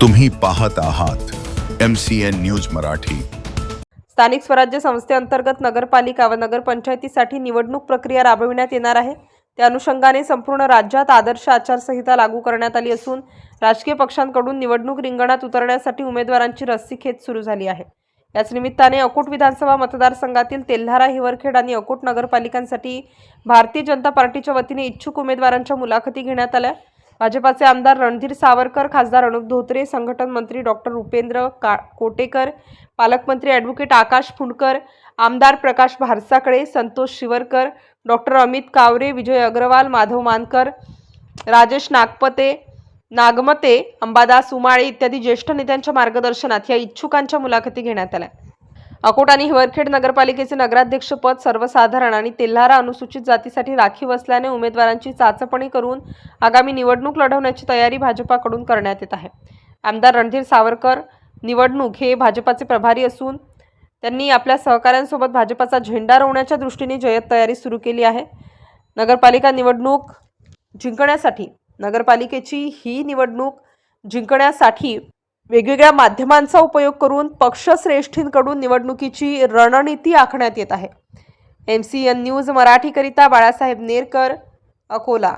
तुम्ही पाहत आहात M C N news Marathi. स्थानिक स्वराज्य संस्थेअंतर्गत नगरपालिका व नगरपंचायतीसाठी निवडणूक प्रक्रिया राबविण्यात येणार आहे. त्या अनुषंगाने संपूर्ण राज्यात आदर्श आचारसंहिता लागू करण्यात आली असून राजकीय पक्षांकडून निवडणूक रिंगणात उतरण्यासाठी उमेदवारांची रस्सीखेच सुरू झाली आहे. याच निमित्ताने अकोट विधानसभा मतदारसंघातील तेल्हारा हिवरखेड आणि अकोट नगरपालिकांसाठी भारतीय जनता पार्टीच्या वतीने इच्छुक उमेदवारांच्या मुलाखती घेण्यात आल्या. भाजपाचे आमदार रणधीर सावरकर खासदार अनुप धोत्रे संघटन मंत्री डॉक्टर उपेंद्र का कोटेकर पालकमंत्री ॲडव्होकेट आकाश फुंडकर आमदार प्रकाश भारसाकडे संतोष शिवरकर डॉक्टर अमित कावरे विजय अग्रवाल माधव मानकर राजेश नागपते नागमते अंबादास उमाळे इत्यादी ज्येष्ठ नेत्यांच्या मार्गदर्शनात या इच्छुकांच्या मुलाखती घेण्यात आल्या. अकोट आणि हिवरखेड नगरपालिकेचे नगराध्यक्षपद सर्वसाधारण आणि तेल्हारा अनुसूचित जातीसाठी राखीव असल्याने उमेदवारांची चाचपणी करून आगामी निवडणूक लढवण्याची तयारी भाजपाकडून करण्यात येत आहे. आमदार रणधीर सावरकर निवडणूक हे भाजपाचे प्रभारी असून त्यांनी आपल्या सहकाऱ्यांसोबत भाजपाचा झेंडा रोवण्याच्या दृष्टीने जय्यत तयारी सुरू केली आहे. नगरपालिका निवडणूक जिंकण्यासाठी नगरपालिकेची ही निवडणूक जिंकण्यासाठी वेगवेगळ्या माध्यमांचा उपयोग करून पक्षश्रेष्ठींकडून निवडणुकीची रणनीती आखण्यात येत आहे. एम सी एन न्यूज मराठीकरिता बाळासाहेब नेरकर अकोला.